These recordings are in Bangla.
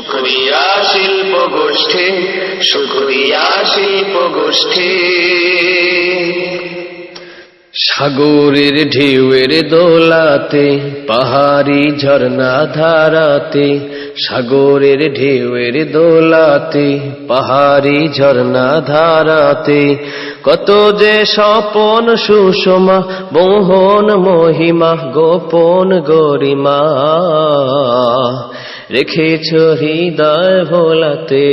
শুক্রিয়া শিল্প গোষ্ঠী শুক্রিয়া শিল্প গোষ্ঠী। সাগরের ঢেউয়ের দোলাতে, পাহাড়ি ঝর্ণা ধারাতে, সাগরের ঢেউয়ের দোলাতে, পাহাড়ি ঝর্ণা ধারাতে, কত যে স্বপন সুষমা, মোহন মহিমা, গোপন গরিমা। রেখেছ হৃদয় ভোলাতে,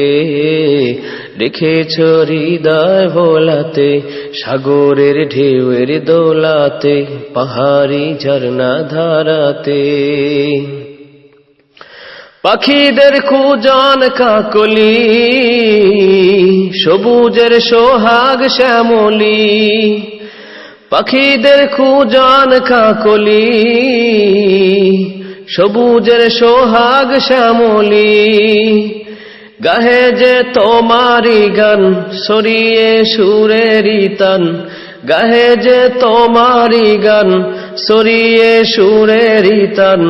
রেখেছ হৃদয় ভোলাতে, সাগরের ঢেউয়ের দোলাতে, পাহাড়ি ঝর্ণা ধারাতে। পাখিদের কুজন কাকলি, সবুজের সোহাগ শ্যামলি। পাখিদের কুজন কাকলি সবুজের সোহাগ শ্যামলি, গাহে যে তোমারি গান, সরিয়ে সুরেরি তান গাহে যে তোমারি গান, সরিয়ে সুরেরি তান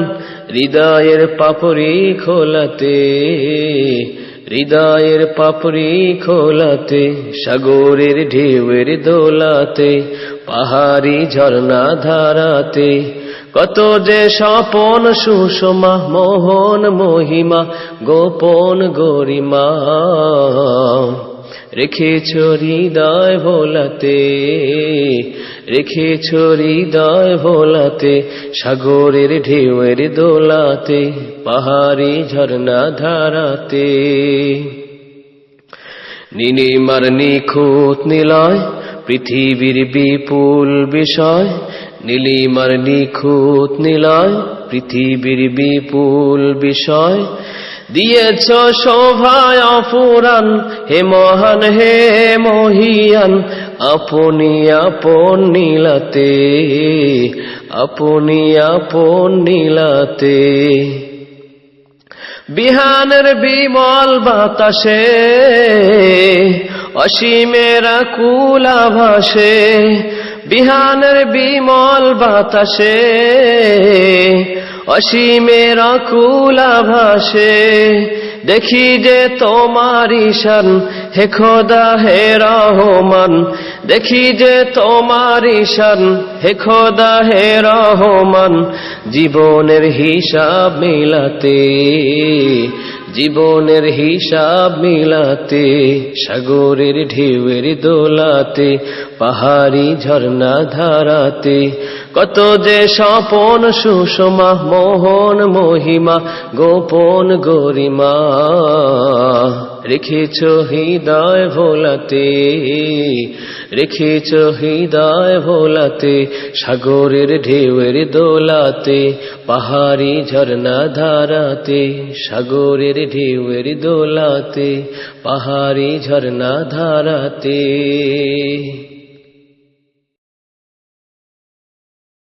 হৃদয়ের পাপড়ি খোলাতে, হৃদয়ের পাপড়ি খোলাতে, সাগরের ঢেউয়ের দোলাতে, পাহাড়ি ঝর্ণা ধারাতে কত যে স্বপন সুষমা, মোহন মহিমা, গোপন গরিমা। রেখেছ হৃদয় ভোলাতে, রেখেছ হৃদয় ভোলাতে, সাগরের ঢেউয়ের দোলাতে, পাহাড়ি ঝর্ণা ধারাতে। নীলিমার নিখুঁত নিলয়, পৃথিবীর বিপুল বিষয় নীলিমার নিখুঁত নিলয়, পৃথিবীর বিপুল বিষয়। দিয়েছ শোভায় অপুরান হে মহান, হে মহিয়ান, আপনি আপন নীলাতে, আপনি আপন নীলাতে। বিহানের বিমল বাতাসে, অসীমের কুলা ভাসে বিহানের বিমল বাতাসে অসীমের কুলা ভাসে। দেখি যে তোমার ঈশান, হে খোদা, হে রহমান। দেখি যে তোমার ঈশান, হে খোদা, হে রহমান। জীবনের হিসাব মিলাতে জীবনের হিসাব মিলাতে, সাগরের ঢেউয়ের দোলাতে, পাহাড়ি ঝর্ণা ধারাতে। কত যে স্বপন সুষমা, মোহন মহিমা, গোপন গরিমা। রেখেছ হৃদয় ভোলাতে, রেখেছ হৃদয় ভোলাতে, সাগরের ঢেউয়ের দোলাতে, পাহাড়ি ঝর্ণা ধারাতে, সাগরের ঢেউয়ের দোলাতে, পাহাড়ি ঝর্ণা ধারাতে।